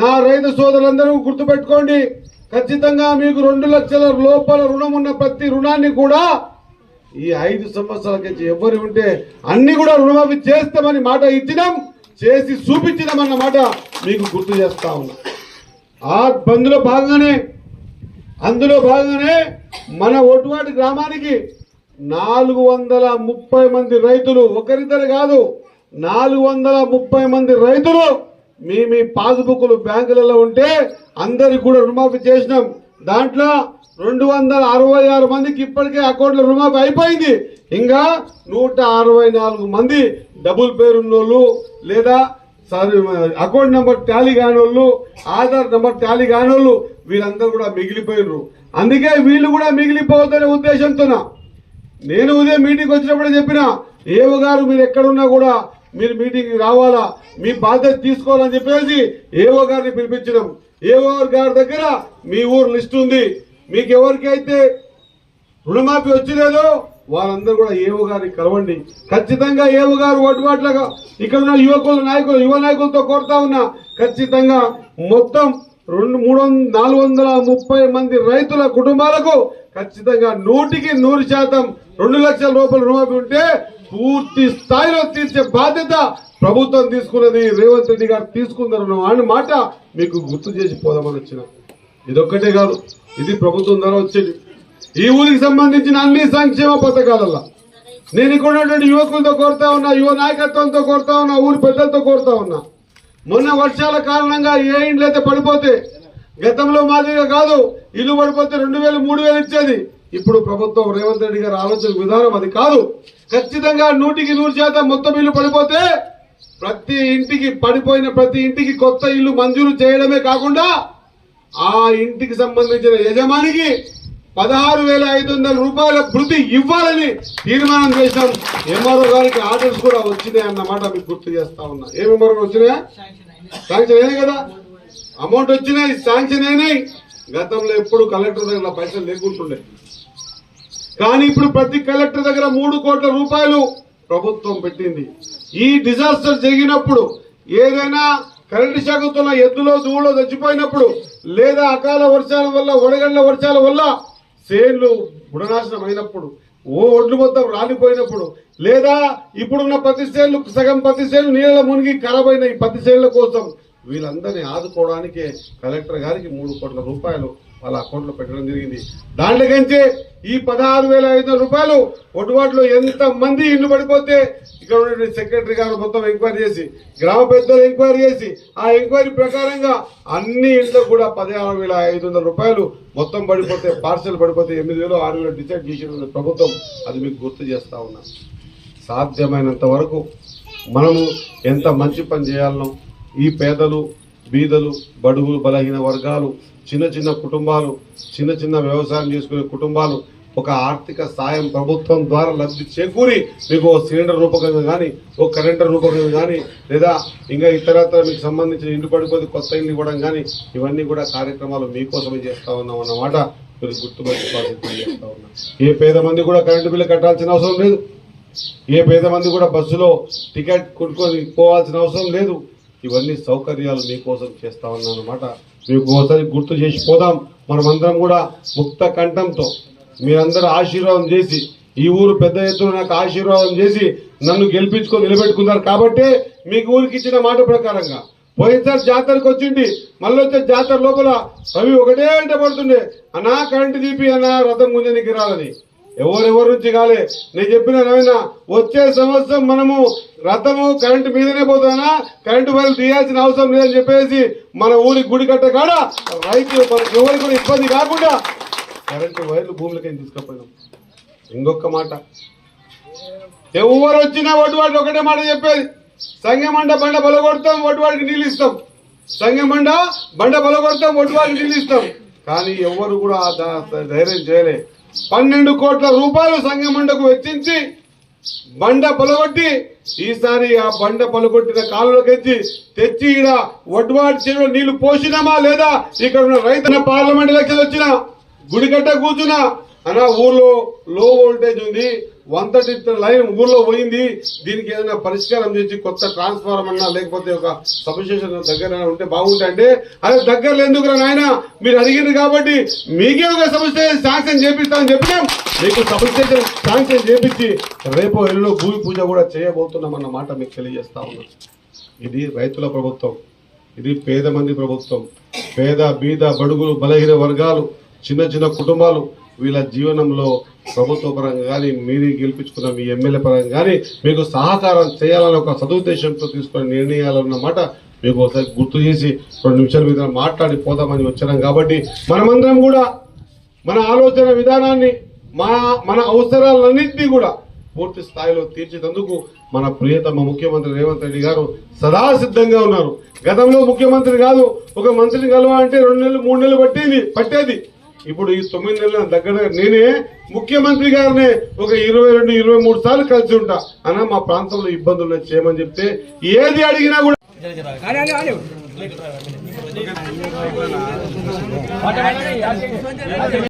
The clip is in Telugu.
నా రైతు సోదరులందరూ గుర్తుపెట్టుకోండి ఖచ్చితంగా మీకు రెండు లక్షల లోపల రుణం ఉన్న ప్రతి రుణాన్ని కూడా ఈ ఐదు సంవత్సరాల నుంచి ఎవరు ఉంటే అన్ని కూడా రుణమాఫీ చేస్తామని మాట ఇచ్చినాం చేసి చూపించినామన్న మాట మీకు గుర్తు చేస్తా ఉన్నా. ఆ బంద్లో భాగంగానే అందులో భాగంగానే మన ఒటువాటి గ్రామానికి నాలుగు వందల ముప్పై మంది రైతులు ఒకరిద్దరు కాదు నాలుగు వందల ముప్పై మంది రైతులు మీ మీ పాస్బుక్లు బ్యాంకులలో ఉంటే అందరికి కూడా రుణమాఫీ చేసినాం. దాంట్లో రెండు వందల అరవై ఆరు మందికి ఇప్పటికే అకౌంట్లో రుణమాఫీ అయిపోయింది. ఇంకా నూట అరవై నాలుగు మంది డబుల్ పేరున్నోళ్ళు లేదా అకౌంట్ నెంబర్ టాలీ కాని వాళ్ళు ఆధార్ నెంబర్ టాలీ కాని వాళ్ళు వీళ్ళందరూ కూడా మిగిలిపోయినరు అందుకే వీళ్ళు కూడా మిగిలిపోవద్దనే ఉద్దేశంతో నేను ఉదయం మీటింగ్ వచ్చినప్పుడే చెప్పిన ఏవు గారు మీరు ఎక్కడున్నా కూడా మీరు మీటింగ్ రావాలా? మీ బాధ్యత తీసుకోవాలని చెప్పేసి ఏవో గారిని పిలిపించడం. ఏవో గారి దగ్గర మీ ఊరు లిస్ట్ ఉంది. మీకు ఎవరికైతే రుణమాఫీ వచ్చిలేదో వారందరూ కూడా ఏవో గారిని కలవండి. ఖచ్చితంగా ఏవో గారు ఒడ్డుబాట్లుగా ఇక్కడ ఉన్న యువకుల నాయకులు యువ నాయకులతో కోరుతా ఉన్నా ఖచ్చితంగా మొత్తం రెండు మూడు వంద నాలుగు వందల ముప్పై మంది రైతుల కుటుంబాలకు ఖచ్చితంగా నూటికి నూరు శాతం రెండు లక్షల రూపాయలు రుణమాఫీ ఉంటే పూర్తి స్థాయిలో తీర్చే బాధ్యత ప్రభుత్వం తీసుకున్నది రేవంత్ రెడ్డి గారు తీసుకున్నారు అని మాట మీకు గుర్తు చేసి పోదామని వచ్చిన. ఇదొక్కటే కాదు ఇది ప్రభుత్వం ద్వారా వచ్చేది. ఈ ఊరికి సంబంధించిన అన్ని సంక్షేమ పథకాలలో నేను ఇక్కడ ఉన్నటువంటి యువకులతో కోరుతా ఉన్నా యువ నాయకత్వంతో కోరుతా ఉన్నా ఊరి పెద్దలతో కోరుతా ఉన్నా. మొన్న వర్షాల కారణంగా ఏ ఇండ్లు అయితే పడిపోతే గతంలో మాదిరిగా కాదు ఇల్లు పడిపోతే రెండు వేలు మూడు వేలు ఇచ్చేది. ఇప్పుడు ప్రభుత్వం రేవంత్ రెడ్డి గారు ఆలోచన విధానం అది కాదు. ఖచ్చితంగా నూటికి నూరు శాతం మొత్తం ఇల్లు పడిపోతే ప్రతి ఇంటికి పడిపోయిన ప్రతి ఇంటికి కొత్త ఇల్లు మంజూరు చేయడమే కాకుండా ఆ ఇంటికి సంబంధించిన యజమానికి పదహారు వేల ఐదు వందల రూపాయల భృతి ఇవ్వాలని తీర్మానం చేశాం. ఎంఆర్ఓ గారికి ఆర్డర్స్ కూడా వచ్చినాయి అన్నమాట మీకు గుర్తు చేస్తా ఉన్నా. ఏమి ఎంఆర్ఓ వచ్చినాయా? శాంక్షన్ అయినాయి కదా. అమౌంట్ వచ్చినాయి శాంక్షన్ అయినాయి. గతంలో ఎప్పుడు కలెక్టర్ దగ్గర పైసలు లేకుంటుండే. కానీ ఇప్పుడు ప్రతి కలెక్టర్ దగ్గర మూడు కోట్ల రూపాయలు ప్రభుత్వం పెట్టింది. ఈ డిజాస్టర్ జరిగినప్పుడు ఏదైనా కరెంటు శాఖతో ఎద్దులో దూడలో చచ్చిపోయినప్పుడు లేదా అకాల వర్షాల వల్ల వడగండ్ల వర్షాల వల్ల సేన్లు బుడనాశనం అయినప్పుడు ఓ ఒడ్లు మొత్తం రాలిపోయినప్పుడు లేదా ఇప్పుడున్న పత్తి సేన్లు సగం పత్తి సేన్లు నీళ్ళ మునిగి ఖరాబ్ అయిన ఈ పత్తి సేన్ల కోసం వీళ్ళందరినీ ఆదుకోవడానికే కలెక్టర్ గారికి మూడు కోట్ల రూపాయలు వాళ్ళ అకౌంట్లో పెట్టడం జరిగింది. దాంట్లోకించి ఈ పదహారు వేల ఐదు వందల రూపాయలు ఒడ్డుబాటులో ఎంత మంది ఇల్లు పడిపోతే ఇక్కడ ఉన్న సెక్రటరీ గారు మొత్తం ఎంక్వైరీ చేసి గ్రామ పెద్దలు ఎంక్వైరీ చేసి ఆ ఎంక్వైరీ ప్రకారంగా అన్ని ఇంట్లో కూడా పదహారు వేల ఐదు వందల రూపాయలు మొత్తం పడిపోతే పార్సల్ పడిపోతే ఎనిమిది వేలు ఆరు వేలు డిసైడ్ చేసిన ప్రభుత్వం అది మీకు గుర్తు చేస్తా ఉన్నాం. సాధ్యమైనంత వరకు మనము ఎంత మంచి పని చేయాలనో ఈ పేదలు బీదలు బడుగులు బలహీన వర్గాలు చిన్న చిన్న కుటుంబాలు చిన్న చిన్న వ్యవసాయం చేసుకునే కుటుంబాలు ఒక ఆర్థిక సాయం ప్రభుత్వం ద్వారా లబ్ధి చేకూరి మీకు ఓ సిలిండర్ రూపకంగా కానీ ఓ కరెంటర్ రూపకంగా కానీ లేదా ఇంకా ఇతరత్ర మీకు సంబంధించిన ఇంటి పడిపోతే కొత్త ఇల్లు ఇవ్వడం కానీ ఇవన్నీ కూడా కార్యక్రమాలు మీకోసమే చేస్తా ఉన్నాం అన్నమాట మీరు గుర్తుపెట్టుకోవాల్సి చేస్తా ఉన్నా. ఏ పేద మంది కూడా కరెంటు బిల్లు కట్టాల్సిన అవసరం లేదు. ఏ పేద మంది కూడా బస్సులో టికెట్ కొనుక్కొని పోవాల్సిన అవసరం లేదు. ఇవన్నీ సౌకర్యాలు మీకోసం చేస్తా ఉన్నాను అనమాట మీకు ఒకసారి గుర్తు చేసి పోదాం. మనమందరం కూడా ముక్త కంఠంతో మీరందరూ ఆశీర్వాదం చేసి ఈ ఊరు పెద్ద ఎత్తున నాకు ఆశీర్వాదం చేసి నన్ను గెలిపించుకొని నిలబెట్టుకున్నారు. కాబట్టి మీకు ఊరికి ఇచ్చిన మాట ప్రకారంగా పోయినసారి జాతరకు వచ్చింది మళ్ళీ వచ్చే జాతర లోపల రవి ఒకటే అంటే పడుతుండే. అనా కరెంటు తీపి అనా రథం గుంజనికి రాలని ఎవరెవరి నుంచి కాలే నేను చెప్పిన రవీణ వచ్చే సంవత్సరం మనము రథము కరెంటు మీదనే పోతానా? కరెంటు వైర్లు తీయాల్సిన అవసరం లేదని చెప్పేసి మన ఊరి గుడి కట్ట కాడ రైతు ఎవరికి కూడా ఇబ్బంది కాకుండా కరెంటు వైర్లు భూములకి తీసుకుపోయినాం. ఇంకొక మాట. ఎవరు వచ్చినా ఒడ్డువాడికి ఒకటే మాట చెప్పేది. సంగమండ బండ బలగొడతాం ఒడ్డువాడికి నీళ్ళు ఇస్తాం. సంగమండ బండ బలగొడతాం ఒడ్డువాడికి నీళ్ళు ఇస్తాం. కానీ ఎవరు కూడా ధైర్యం చేయలే. పన్నెండు కోట్ల రూపాయలు సంగమండకు వెచ్చించి బండ పొలగొట్టి ఈసారి ఆ బండ పొలగొట్టిన కాలువకెచ్చి తెచ్చి ఈడ ఒడ్వాడి చెరువు నీళ్ళు పోసినామా లేదా? ఇక్కడ ఉన్న రైతున పార్లమెంట్ ఎలక్షన్ వచ్చిన గుడిగడ్డ కూర్చున్నా అన్న ఊర్లో లో వోల్టేజ్ ఉంది వంద లైన్ ఊర్లో పోయింది. దీనికి ఏదైనా పరిష్కారం చేసి కొత్త ట్రాన్స్ఫార్మర్ అన్నా లేకపోతే ఒక సబ్స్టేషన్ దగ్గర ఉంటే బాగుంటాయి అంటే అదే దగ్గరలో ఎందుకు నాయన? మీరు అడిగింది కాబట్టి మీకే ఒక సబ్స్టేషన్ శాంక్షన్ చేపిస్తామని చెప్పినాం. మీకు సబ్స్టేషన్ శాంక్షన్ చేపించి రేపు ఎల్లులో భూమి పూజ కూడా చేయబోతున్నాం అన్న మాట మీకు తెలియజేస్తా ఉన్నాం. ఇది రైతుల ప్రభుత్వం ఇది పేద మంది ప్రభుత్వం పేద బీద బడుగులు బలహీన వర్గాలు చిన్న చిన్న కుటుంబాలు వీళ్ళ జీవనంలో ప్రభుత్వ పరంగా కానీ మీరు గెలిపించుకున్న మీ ఎమ్మెల్యే పరంగా కానీ మీకు సహకారం చేయాలని ఒక సదుద్దేశంతో తీసుకున్న నిర్ణయాలన్నమాట మీకు ఒకసారి గుర్తు చేసి రెండు నిమిషాల మీద మాట్లాడి పోదామని వచ్చాం కాబట్టి మనమందరం కూడా మన ఆలోచన విధానాన్ని మన మన అవసరాలన్నింటినీ కూడా పూర్తి స్థాయిలో తీర్చేందుకు మన ప్రియతమ ముఖ్యమంత్రి రేవంత్ రెడ్డి గారు సదా సిద్ధంగా ఉన్నారు. గతంలో ముఖ్యమంత్రి కాదు ఒక మంత్రిని కలవాలంటే రెండు నెలలు మూడు నెలలు పట్టేది పట్టేది. ఇప్పుడు ఈ తొమ్మిది నెలల దగ్గర నేనే ముఖ్యమంత్రి గారినే ఒక ఇరవై రెండు ఇరవై మూడు సార్లు కలిసి ఉంటా. అన్న మా ప్రాంతంలో ఇబ్బందులు ఉన్నాయి చేయమని చెప్తే ఏది అడిగినా కూడా